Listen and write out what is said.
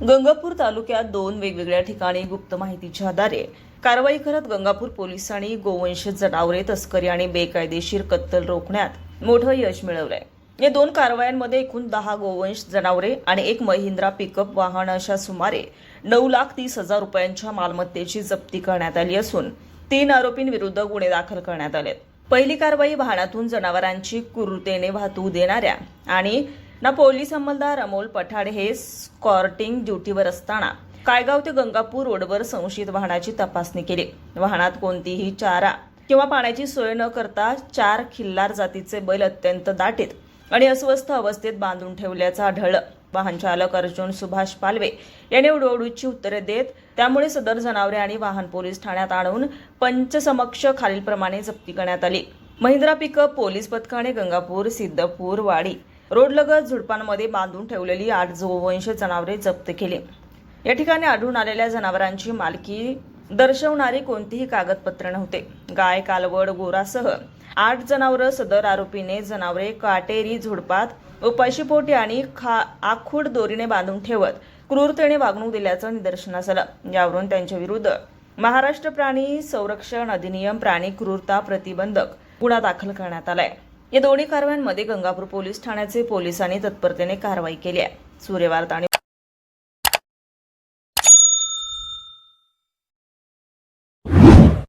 गंगापूर तालुक्यात दोन वेगवेगळ्या ठिकाणी गुप्त माहितीच्या आधारे कारवाई करत गंगापूर पोलिसांनी गोवंश जनावरे तस्करी आणि बेकायदेशीर कत्तल रोखण्यात मोठं यश मिळवलंय. या दोन कारवायांमध्ये एकूण दहा गोवंश जनावरे आणि एक महिंद्रा पिकअप वाहन अशा सुमारे नऊ लाख तीस हजार रुपयांच्या मालमत्तेची जप्ती करण्यात आली असून तीन आरोपींविरुद्ध गुन्हे दाखल करण्यात आले पहिली कारवाई वाहनातून जनावरांची क्रूरतेने वाहतूक देणाऱ्या आणि ना पोलीस अंमलदार अमोल पठाड हे स्कॉर्टिंग ड्युटीवर असताना कायगाव ते गंगापूर रोडवर संशयित वाहनाची तपासणी केली. वाहनात कोणतीही चारा किंवा पाण्याची सोय न करता चार खिल्लार जातीचे बैल अत्यंत दाटीत आणि अस्वस्थ अवस्थेत बांधून ठेवल्याचं आढळलं वाहन चालक अर्जुन सुभाष पालवे याने उडवडूची उत्तरे देत त्यामुळे सदर जनावरे आणि वाहन पोलीस ठाण्यात आणून पंचसमक्ष खालीलप्रमाणे जप्ती करण्यात आली. महिंद्रा पिकअप पोलीस पथकाने गंगापूर सिद्धपूर वाडी रोडलगत झुडपांमध्ये बांधून ठेवलेली आठ गोवंश जनावरे जप्त केली. या ठिकाणी आढळून आलेल्या जनावरांची मालकी दर्शवणारी कोणतीही कागदपत्र नव्हते. गाय कालवड गोरासह आठ जनावरं सदर आरोपीने जनावरे काटेरी झुडपात उपाशीपोटी आणि खा आखूड दोरीने बांधून ठेवत क्रूरतेने वागणूक दिल्याचं निदर्शनास आलं. यावरून त्यांच्या विरुद्ध महाराष्ट्र प्राणी संरक्षण अधिनियम प्राणी क्रूरता प्रतिबंधक गुन्हा दाखल करण्यात आलाय. या दोन्ही कारवायांमध्ये गंगापूर पोलीस ठाण्याचे पोलिसांनी तत्परतेने कारवाई केली आहे. सूर्यवार्ता आणि